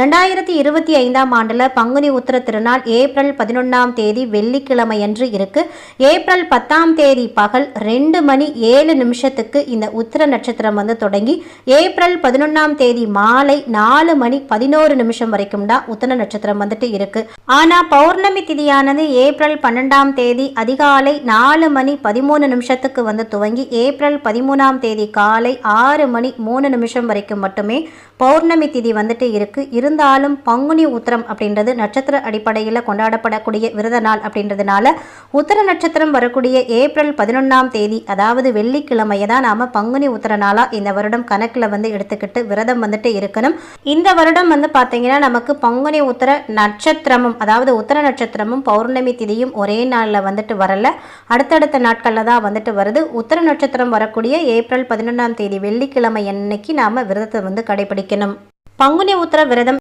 ரெண்டாயிரத்தி இருபத்தி ஐந்தாம் ஆண்டுல பங்குனி உத்திர திருநாள் ஏப்ரல் பதினொன்றாம் தேதி வெள்ளிக்கிழமை அன்று இருக்கு. ஏப்ரல் பத்தாம் தேதி பகல் ரெண்டு மணி ஏழு நிமிஷத்துக்கு இந்த உத்திர நட்சத்திரம் வந்து தொடங்கி ஏப்ரல் பதினொன்றாம் தேதி மாலை நாலு மணி பதினோரு நிமிஷம் வரைக்கும் தான் உத்திர நட்சத்திரம் வந்துட்டு இருக்கு. ஆனா பௌர்ணமி திதியானது ஏப்ரல் பன்னெண்டாம் தேதி அதிகாலை நாலு மணி பதிமூணு நிமிஷத்துக்கு வந்து துவங்கி ஏப்ரல் பதிமூணாம் தேதி காலை ஆறு மணி மூணு நிமிஷம் வரைக்கும் மட்டுமே பௌர்ணமி திதி வந்துட்டு இருக்கு. இருந்தாலும் பங்குனி உத்திரம் அப்படின்றது நட்சத்திர அடிப்படையில் கொண்டாடப்படக்கூடிய விரத நாள் அப்படின்றதுனால உத்திர நட்சத்திரம் வரக்கூடிய ஏப்ரல் பதினொன்றாம் தேதி அதாவது வெள்ளிக்கிழமையை தான் நாம பங்குனி உத்திர நாளாக இந்த வருடம் கணக்கில் வந்து எடுத்துக்கிட்டு விரதம் வந்துட்டு இருக்கணும். இந்த வருடம் வந்து பார்த்தீங்கன்னா நமக்கு பங்குனி உத்திர நட்சத்திரமும் அதாவது உத்திர நட்சத்திரமும் பௌர்ணமி திதியும் ஒரே நாளில் வந்துட்டு வரல. அடுத்தடுத்த நாட்களில் தான் வந்துட்டு வருது. உத்திர நட்சத்திரம் வரக்கூடிய ஏப்ரல் பதினொன்றாம் தேதி வெள்ளிக்கிழமை அன்னைக்கு நாம விரதத்தை வந்து கடைபிடிக்கணும். பங்குனி உத்திர விரதம்